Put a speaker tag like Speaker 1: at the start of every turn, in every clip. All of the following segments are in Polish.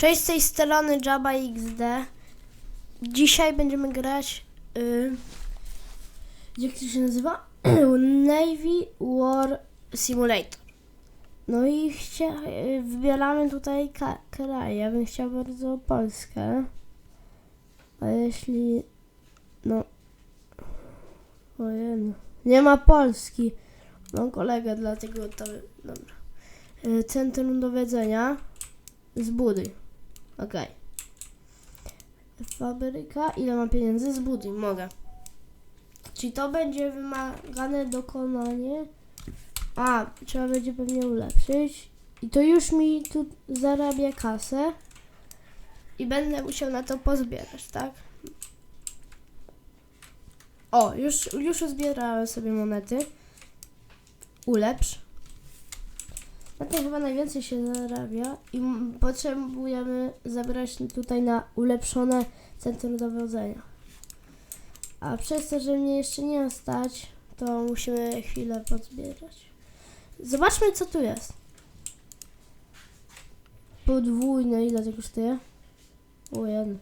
Speaker 1: Cześć z tej strony Jabba XD. Dzisiaj będziemy grać. Y, jak to się nazywa? Navy War Simulator. No i chcia, y, wybieramy tutaj kraj. Ja bym chciał bardzo Polskę. A jeśli. No. Ojej. Nie ma Polski. Mam kolegę, dlatego to. Dobra. Y, Centrum dowiedzenia. Zbuduj. Okej. Fabryka. Ile mam pieniędzy? Zbuduj. Mogę. Czyli to będzie wymagane dokonanie. A, trzeba będzie pewnie ulepszyć. I to już mi tu zarabia kasę. I będę musiał na to pozbierać, tak? O, już, już zbierałem sobie monety. Ulepsz. Na tym chyba najwięcej się zarabia i potrzebujemy zabrać tutaj na ulepszone centrum dowodzenia. A przez to, że mnie jeszcze nie stać, to musimy chwilę pozbierać. Zobaczmy, co tu jest. Podwójne, ile to kosztuje? O, jeden.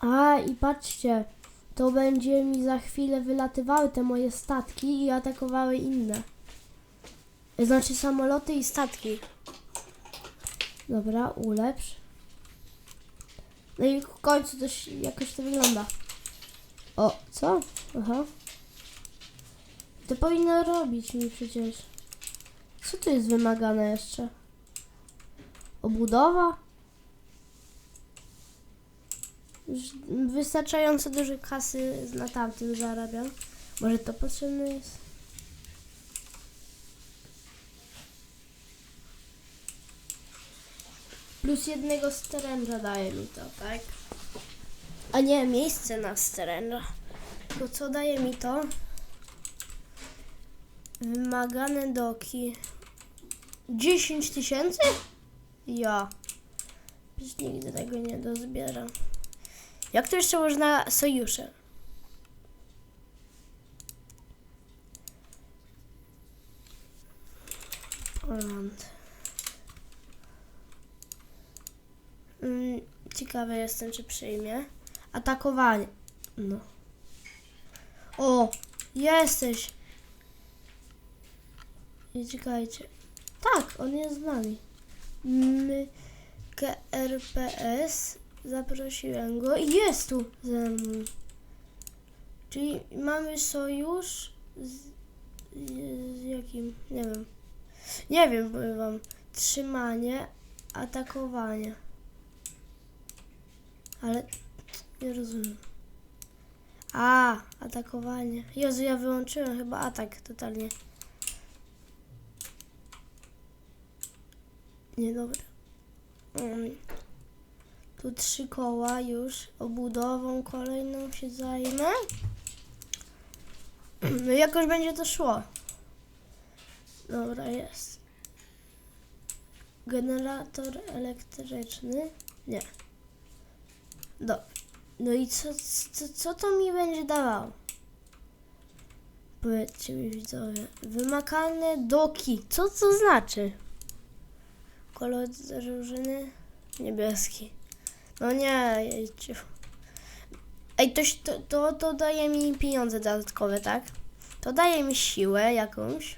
Speaker 1: A, i patrzcie, to będzie mi za chwilę wylatywały te moje statki i atakowały inne. Znaczy samoloty i statki. Dobra, ulepsz. No i w końcu też jakoś to wygląda. O, co? Aha. To powinno robić mi przecież. Co tu jest wymagane jeszcze? Obudowa? Już wystarczająco dużo kasy na tamtym zarabiam. Może to potrzebne jest? Plus jednego steręża daje mi to, tak? A nie, miejsce na steręża. Tylko co daje mi to? Wymagane doki. 10 tysięcy? Ja. Przecież nigdy tego nie dozbieram. Jak to jeszcze można sojusze? Poland. Ciekawy jestem, czy przyjmie. Atakowanie. No. O, jesteś. I czekajcie. Tak, on jest z nami. My, KRPS. Zaprosiłem go i jest tu ze mną. Czyli mamy sojusz z, z jakim? Nie wiem. Nie wiem, powiem wam. Trzymanie, atakowanie. Ale nie rozumiem. A, atakowanie. Jezu, ja wyłączyłem chyba atak totalnie. Niedobre. Um, tu trzy koła już. Obudową kolejną się zajmę. No jakoś będzie to szło. Dobra, jest. Generator elektryczny. Nie. Dobra. No i co, co, co to mi będzie dawało? Powiedzcie mi widzowie. Wymakane doki. Co to znaczy? Kolor drużyny niebieski. No nie, jejciu. Ej, to, to, to, daje mi pieniądze dodatkowe, tak? To daje mi siłę jakąś.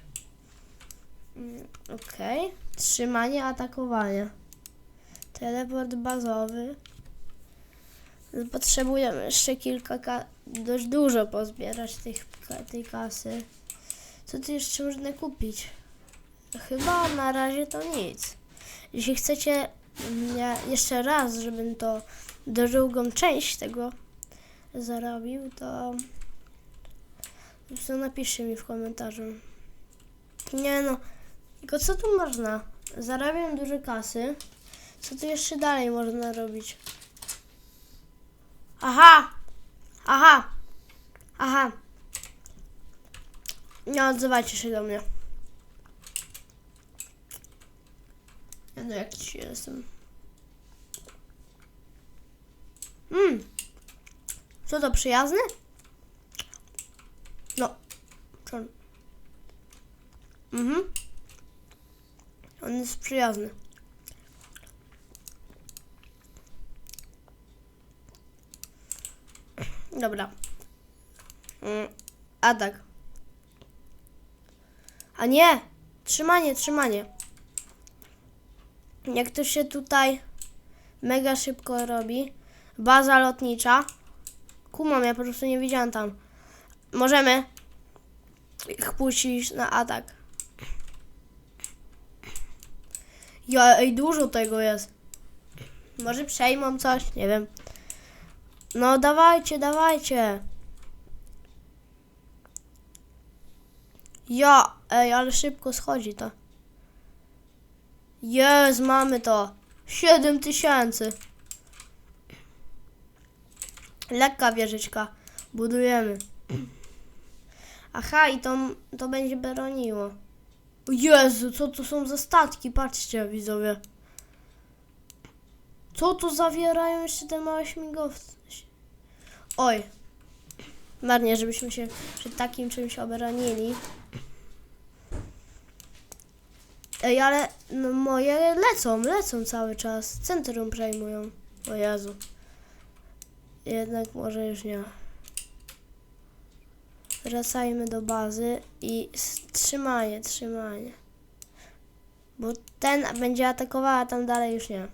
Speaker 1: Mm, Okej. Trzymanie, atakowanie. Teleport bazowy. Potrzebujemy jeszcze kilka, ka- dość dużo pozbierać tych, tej kasy. Co tu jeszcze można kupić? Chyba na razie to nic. Jeśli chcecie ja jeszcze raz, żebym to drugą część tego zarobił, to prostu napiszcie mi w komentarzu. Nie no, tylko co tu można? Zarabiam dużo kasy. Co tu jeszcze dalej można robić? Aha! Aha! Aha! Nie odzywajcie się do mnie. Ja no jakiś jestem. Mmm. Co to, przyjazny? No. Mhm. On jest przyjazny. Dobra. Mm, atak. A nie! Trzymanie, trzymanie. Jak to się tutaj mega szybko robi. Baza lotnicza. Kumam, ja po prostu nie widziałam tam. Możemy ich puścić na atak. Ja, ej, dużo tego jest. Może przejmą coś, nie wiem. No dawajcie, dawajcie. Ja, ej, ale szybko schodzi to. Jest, mamy to. 7 tysięcy. Lekka wieżyczka. Budujemy. Aha, i to, to będzie broniło. Jezu, co to są za statki? Patrzcie, widzowie. Co tu zawierają jeszcze te małe śmigłowce? Oj. Marnie, żebyśmy się przed takim czymś obronili. Ej, ale no, moje lecą, lecą cały czas. Centrum przejmują. O Jezu. Jednak może już nie. Wracajmy do bazy i trzymanie, trzymanie. Bo ten będzie atakowała, a tam dalej już nie.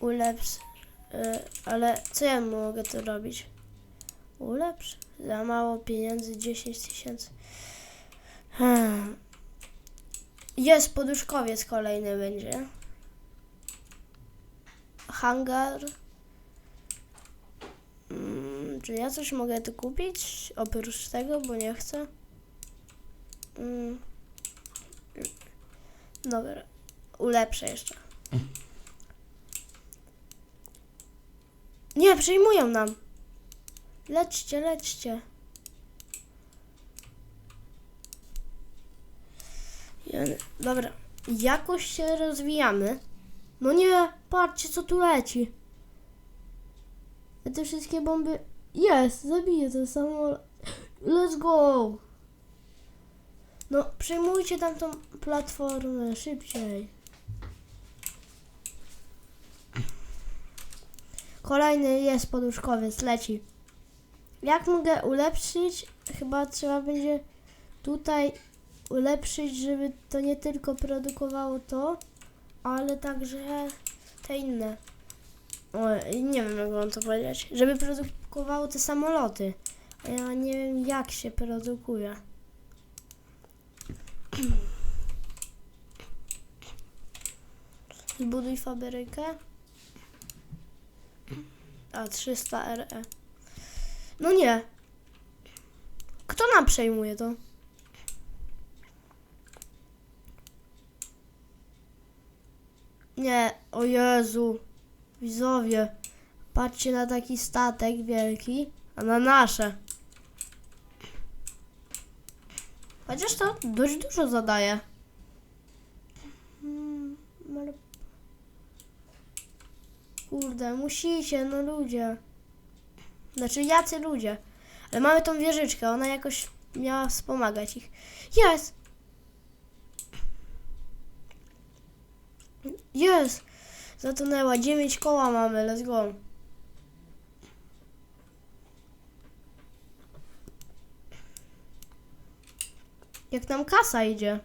Speaker 1: Ulepsz. Y, ale co ja mogę tu robić? Ulepsz? Za mało pieniędzy, 10 tysięcy. Hmm. Jest poduszkowiec kolejny będzie. Hangar. Mm, czy ja coś mogę tu kupić? Oprócz tego, bo nie chcę. Mm. Dobra. Ulepszę jeszcze. Nie, przejmują nam. Lećcie. Jeny. Dobra. Jakoś się rozwijamy. No nie, patrzcie co tu leci. Te wszystkie bomby... Jest, zabiję ten samolot. Let's go! No, przejmujcie tam tą platformę szybciej. Kolejny jest poduszkowiec, leci. Jak mogę ulepszyć? Chyba trzeba będzie tutaj ulepszyć, żeby to nie tylko produkowało to, ale także te inne. O, nie wiem jak mam to powiedzieć. Żeby produkowało te samoloty. A ja nie wiem jak się produkuje. Zbuduj fabrykę. A 300 RE. No nie. Kto nam przejmuje to? Nie, o Jezu. Widzowie, patrzcie na taki statek wielki, a na nasze. Chociaż to dość dużo zadaje. Hmm, ale... Musicie, no ludzie. Znaczy jacy ludzie. Ale mamy tą wieżyczkę, ona jakoś miała wspomagać ich. Jest! Jest! Zatonęła, 9 koła mamy, let's go. Jak nam kasa idzie.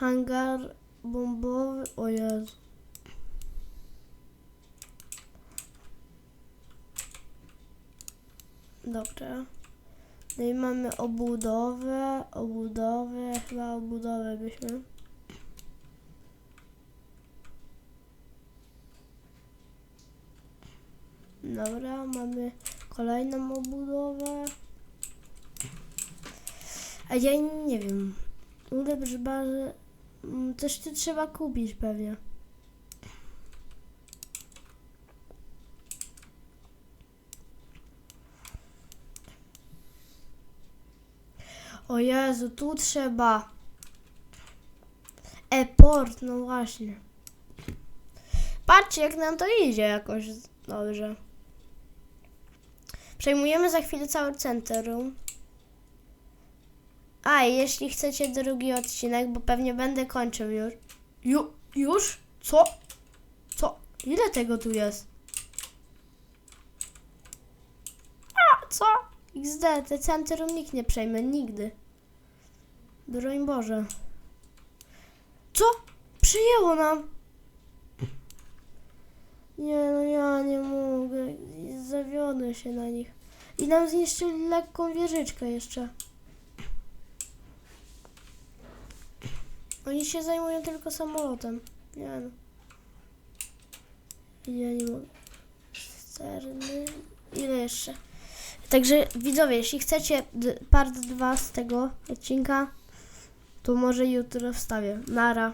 Speaker 1: Hangar bombowy, o Jezu. Dobra. No i mamy obudowę, obudowę, chyba obudowę byśmy. Dobra, mamy kolejną obudowę. A ja nie wiem. Ulepsz bazę. Mm, Coś tu trzeba kupić pewnie. O Jezu, tu trzeba. E-port, no właśnie. Patrzcie, jak nam to idzie jakoś dobrze. Przejmujemy za chwilę całe centrum. A, jeśli chcecie drugi odcinek, bo pewnie będę kończył już. Ju, Już? Co? Co? Ile tego tu jest? A, co? XD, te centrum nikt nie przejmie, nigdy. Broń Boże. Co? Przyjęło nam! Nie, no ja nie mogę. Zawiodę się na nich. I nam zniszczyli lekką wieżyczkę jeszcze. Oni się zajmują tylko samolotem. Nie no. Ja nie mogę. Sterny. Ile jeszcze? Także widzowie, jeśli chcecie part 2 z tego odcinka, to może jutro wstawię. Nara.